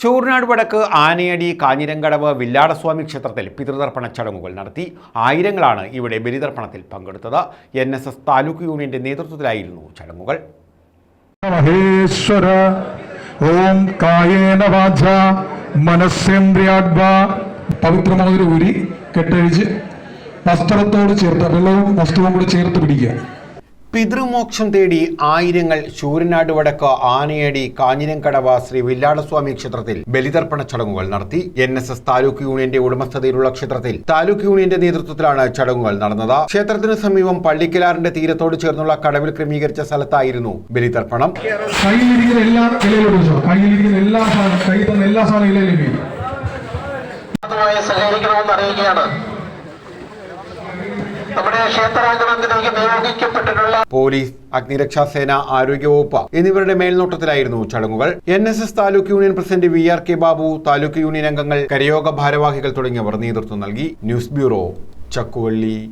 ശൂർനാട് വടക്ക് ആനയടി കാഞ്ഞിരങ്കടവ് വില്ലാടസ്വാമി ക്ഷേത്രത്തിൽ പിതൃതർപ്പണ ചടങ്ങുകൾ നടത്തി ആയിരങ്ങളാണ് ഇവിടെ ബലിതർപ്പണത്തിൽ പങ്കെടുത്തത്. എൻ എസ് എസ് താലൂക്ക് യൂണിയന്റെ നേതൃത്വത്തിലായിരുന്നു ചടങ്ങുകൾ. മഹേശ്വര ഓം കായേന മനസ്സേന്ദ്രിയാത്മ. പവിത്രമോതിരം ഊരി കെട്ടഴിച്ച് വസ്ത്രത്തോട് ചേർത്ത് വെള്ളവും വസ്തുവും കൂടി ചേർത്ത് പിടിക്കുക. പിതൃമോക്ഷം തേടി ആയിരങ്ങൾ ശൂരനാട് വടക്ക് ആനയടി കാഞ്ഞിരങ്കടവ ശ്രീ വില്ലാടസ്വാമി ക്ഷേത്രത്തിൽ ബലിതർപ്പണ ചടങ്ങുകൾ നടത്തി എൻ എസ് എസ് താലൂക്ക് യൂണിയന്റെ ഉടമസ്ഥതയിലുള്ള ക്ഷേത്രത്തിൽ താലൂക്ക് യൂണിയന്റെ നേതൃത്വത്തിലാണ് ചടങ്ങുകൾ നടന്നത്. ക്ഷേത്രത്തിന് സമീപം പള്ളിക്കലാറിന്റെ തീരത്തോട് ചേർന്നുള്ള കടവിൽ ക്രമീകരിച്ച സ്ഥലത്തായിരുന്നു ബലിതർപ്പണം. കയ്യിലിരിക്കുന്ന എല്ലാ കയ്യിലിരിക്കുന്ന സഹകരിക്കണമെന്ന് അറിയിക്കുകയാണ്. നമ്മുടെ ക്ഷേത്രാങ്കണത്തിലേക്ക് നിയോഗിക്കപ്പെട്ടിട്ടുള്ള പോലീസ് അഗ്നിരക്ഷാസേന ആരോഗ്യവകുപ്പ് എന്നിവരുടെ മേൽനോട്ടത്തിലായിരുന്നു ചടങ്ങുകൾ. N S S taluk union president V R K Babu taluk union അംഗങ്ങൾ കരയോഗ ഭാരവാഹികൾ തുടങ്ങിയവർ നേതൃത്വം നൽകി. News bureau Chakkuvally.